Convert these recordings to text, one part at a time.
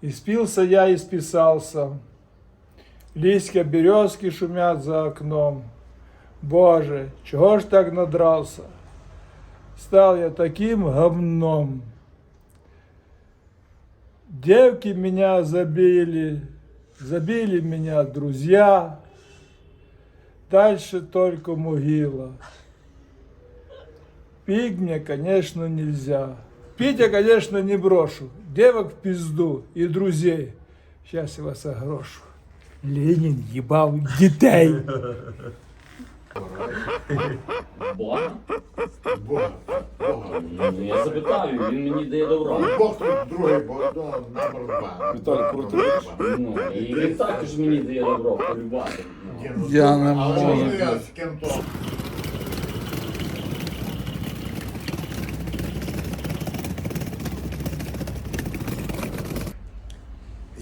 И спился я, и списался. Листья березки шумят за окном. Боже, чего ж так надрался? Стал я таким говном. Девки меня забили, забили меня друзья. Дальше только могила. Пить мне, конечно, нельзя. Пить я, конечно, не брошу. Девок в пизду и друзей. Сейчас я вас огрошу. Ленин ебал детей. Бога? Бога. Бога. Ну, я запитаю, він мені дає добро. Бог тут другий Богдан, номер два. Віталій Крутович. Ну, і він також мені дає добро, полюбати. Ну. Я не Але можу. можна я з кем-то?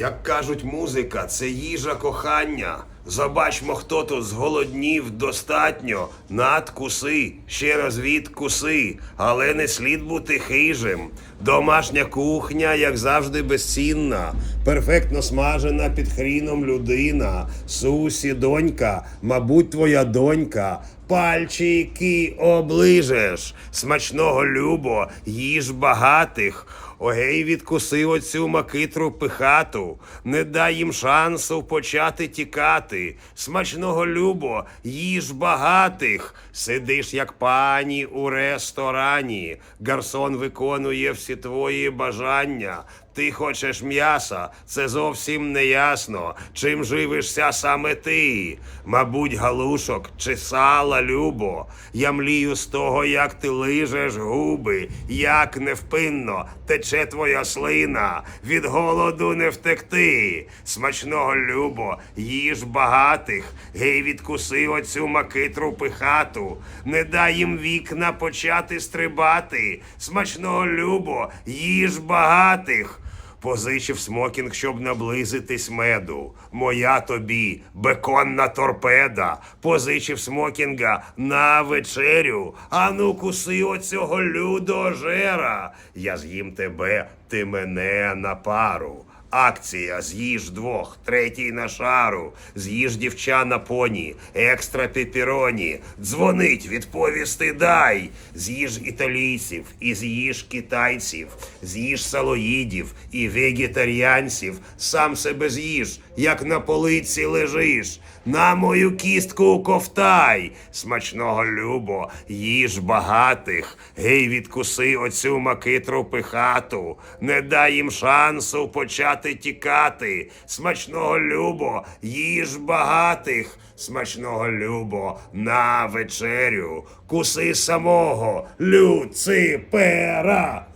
Як кажуть, музика це їжа кохання. Забачмо, хто тут зголоднів достатньо. Надкуси, ще раз відкуси, але не слід бути хижим. Домашня кухня, як завжди, безцінна, перфектно смажена під хріном людина. Сусі, донька, мабуть, твоя донька. Пальчики оближеш, смачного любо, їж багатих. Огей, відкуси оцю макитру пихату, не дай їм шансу почати тікати. Смачного любо, їж багатих, сидиш як пані у ресторані. Гарсон виконує всі твої бажання. Ти хочеш м'яса, це зовсім не ясно. Чим живишся саме ти? Мабуть, галушок чи сала, любо. Я млію з того, як ти лижеш губи, як невпинно тече твоя слина, від голоду не втекти. Смачного любо, їж багатих, гей, відкуси оцю макитру пихату, не дай їм вікна почати стрибати. Смачного любо, їж багатих. Позичив смокінг, щоб наблизитись меду. Моя тобі беконна торпеда. Позичив смокінга на вечерю. Ану, куси оцього людожера. Я з'їм тебе, ти мене на пару. Акція. З'їж двох, третій на шару, з'їж дівча на поні, екстра пепіроні, дзвонить, відповісти дай, з'їж італійців і з'їж китайців, з'їж салоїдів і вегетаріанців, сам себе з'їж, як на полиці лежиш. На мою кістку ковтай, смачного любо, їж багатих, гей, відкуси оцю макитру пихату, не дай їм шансу почати тікати. Смачного любо, їж багатих, смачного любо на вечерю, куси самого Люципера.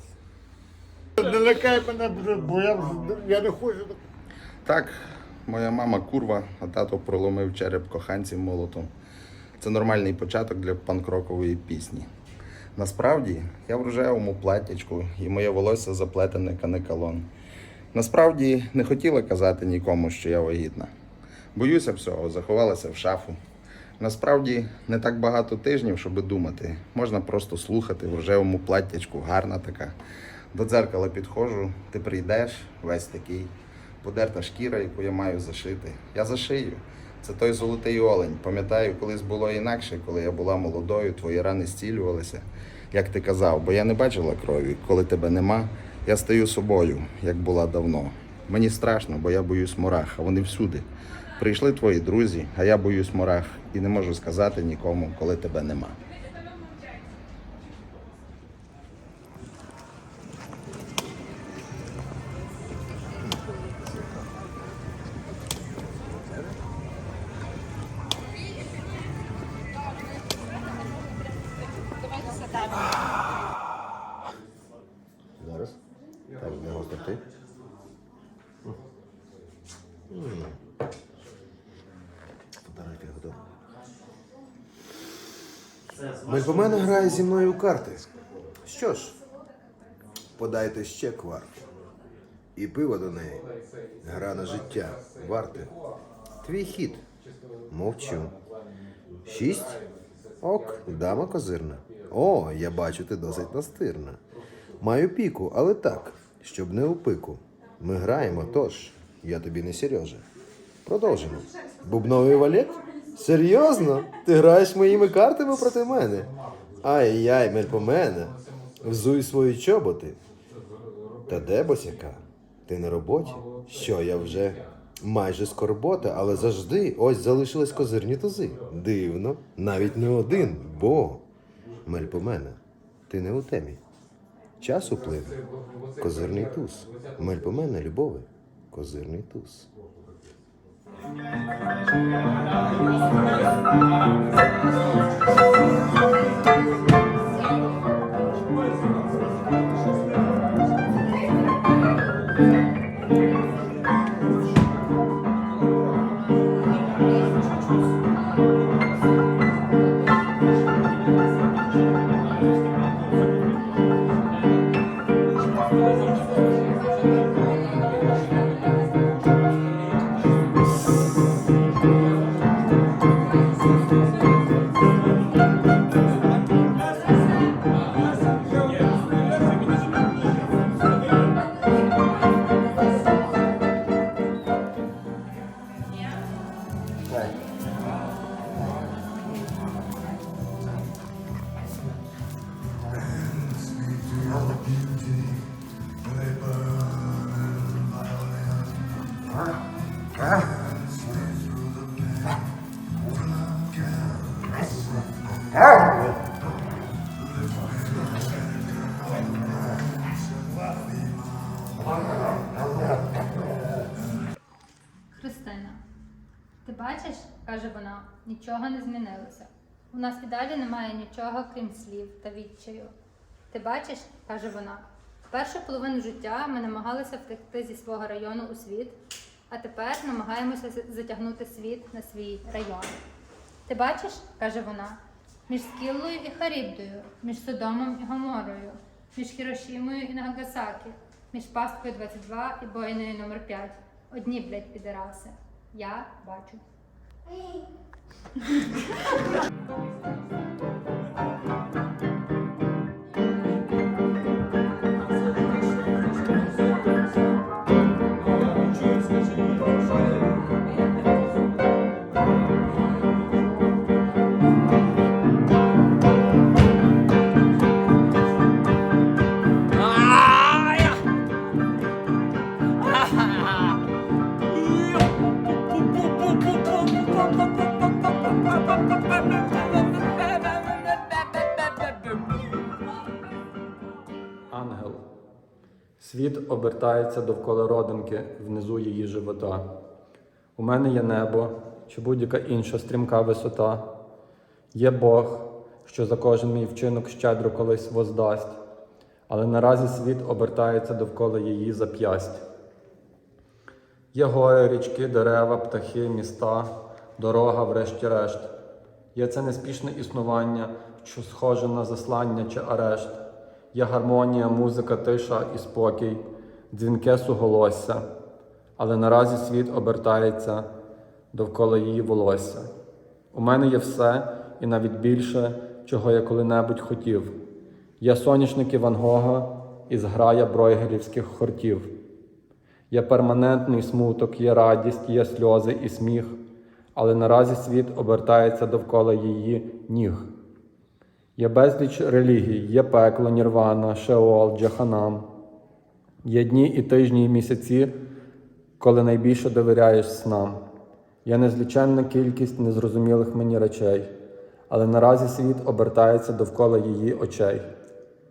Не лякай мене, бо я, я не хочу. Так, моя мама курва, а тато проломив череп коханців молотом. Це нормальний початок для панкрокової пісні. Насправді, я в рожевому платтячку і моє волосся заплетене канекалон. Насправді не хотіла казати нікому, що я вагітна. Боюся всього, заховалася в шафу. Насправді не так багато тижнів, щоб думати. Можна просто слухати в рожевому платтячку, гарна така. До дзеркала підходжу, ти прийдеш, весь такий. Подерта шкіра, яку я маю зашити. Я зашию. Це той золотий олень. Пам'ятаю, колись було інакше, коли я була молодою, твої рани зцілювалися, як ти казав, бо я не бачила крові. Коли тебе нема, я стаю собою, як була давно. Мені страшно, бо я боюсь мурах, а вони всюди. Прийшли твої друзі, а я боюсь мурах і не можу сказати нікому, коли тебе нема. Мельпомена грає зі мною у карти. Що ж, подайте ще кварту. І пиво до неї. Гра на життя. Варте. Твій хід. Мовчу. Шість. Ок, дама козирна. О, я бачу, ти досить настирна. Маю піку, але так, щоб не у пику. Ми граємо, тож я тобі не Сережа. Продовжимо. Бубновий валет? Серйозно? Ти граєш моїми картами проти мене? Ай-яй, мельпомене. Взуй свої чоботи. Та де босяка? Ти на роботі? Що я вже майже скорбота, але завжди ось залишились козирні тузи. Дивно, навіть не один, бо мельпомене, ти не у темі. Час upливе. Козирний туз. Мельпомене, любове. Козирний туз. Thank you. 对。Бачиш, каже вона, нічого не змінилося. У нас і далі немає нічого, крім слів та відчаю. Ти бачиш, каже вона, першу половину життя ми намагалися втекти зі свого району у світ, а тепер намагаємося затягнути світ на свій район. Ти бачиш, каже вона, між Скіллою і Харібдою, між Содомом і Гоморою, між Хірошімою і Нагасакі, між пасткою 22 і боїною номер 5 Одні, блядь, підераси. Я бачу. Світ обертається довкола родинки внизу її живота. У мене є небо чи будь-яка інша стрімка висота. Є Бог, що за кожен мій вчинок щедро колись воздасть, але наразі світ обертається довкола її зап'ясть. Є гори, річки, дерева, птахи, міста, дорога, врешті-решт. Є це неспішне існування, що схоже на заслання чи арешт. Є гармонія, музика, тиша і спокій, дзвінке суголосся, але наразі світ обертається довкола її волосся. У мене є все і навіть більше, чого я коли-небудь хотів. Є соняшники Ван Гога і зграя бройгерівських хортів. Є перманентний смуток, є радість, є сльози і сміх, але наразі світ обертається довкола її ніг. Є безліч релігій, є пекло, нірвана, шеол, джаханам. Є дні і тижні, і місяці, коли найбільше довіряєш снам. Є незліченна кількість незрозумілих мені речей, але наразі світ обертається довкола її очей.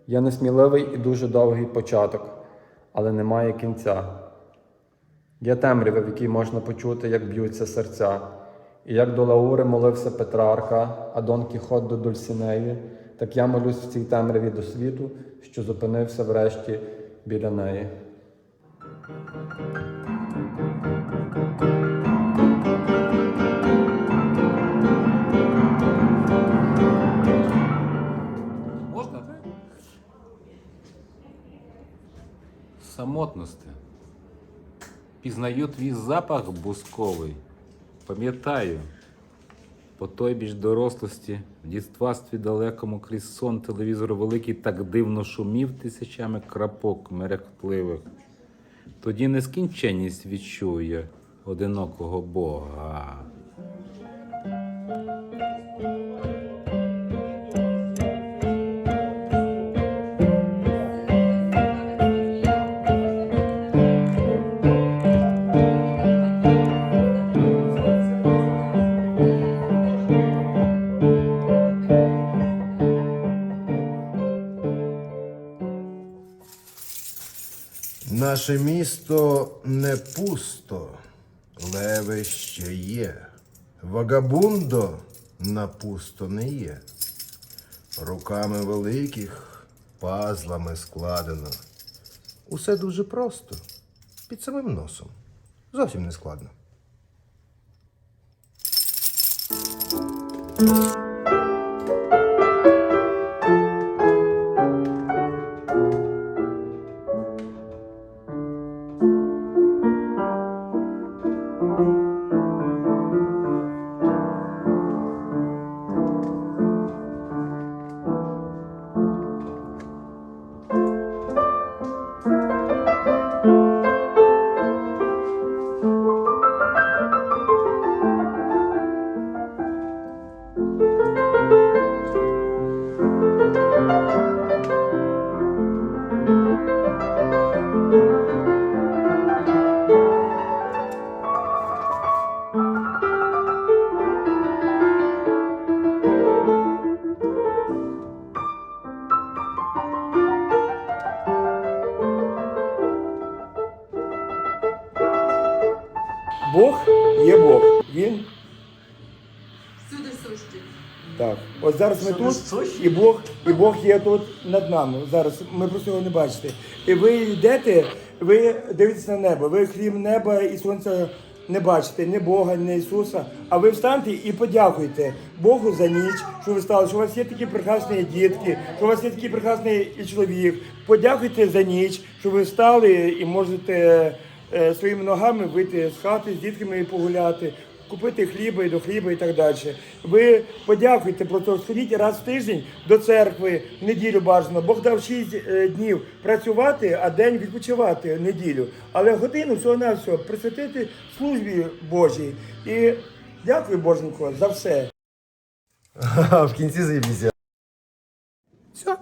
Є несміливий і дуже довгий початок, але немає кінця. Є темрява, в якій можна почути, як б'ються серця. І як до Лаури молився Петрарка, а Дон Кіхот до Дульсінеї, так я молюсь в цій темряві до світу, що зупинився врешті біля неї. Можна. Самотності. Пізнаю твій запах бусковий. Пам'ятаю, по той біч дорослості, в дітствастві далекому крізь сон телевізор великий так дивно шумів тисячами крапок мерехтливих. Тоді нескінченність відчує одинокого Бога. Наше місто не пусто, леви ще є. Вагабундо на пусто не є. Руками великих пазлами складено. Усе дуже просто, під самим носом. Зовсім не складно. От зараз ми тут, і Бог, і Бог є тут над нами. Зараз ми просто його не бачите. І ви йдете, ви дивитесь на небо, ви крім неба і сонця не бачите ні Бога, ні Ісуса. А ви встаньте і подякуйте Богу за ніч, що ви стали, що у вас є такі прекрасні дітки, що у вас є такий прекрасний і чоловік. Подякуйте за ніч, що ви встали і можете е, своїми ногами вийти з хати з дітками і погуляти, купити хліба і до хліба і так далі. Ви подякуйте про це. Сходіть раз в тиждень до церкви, в неділю бажано. Бог дав 6 днів працювати, а день відпочивати неділю. Але годину всього на всього присвятити службі Божій. І дякую, Боженько, за все. в кінці заїбіся. Все.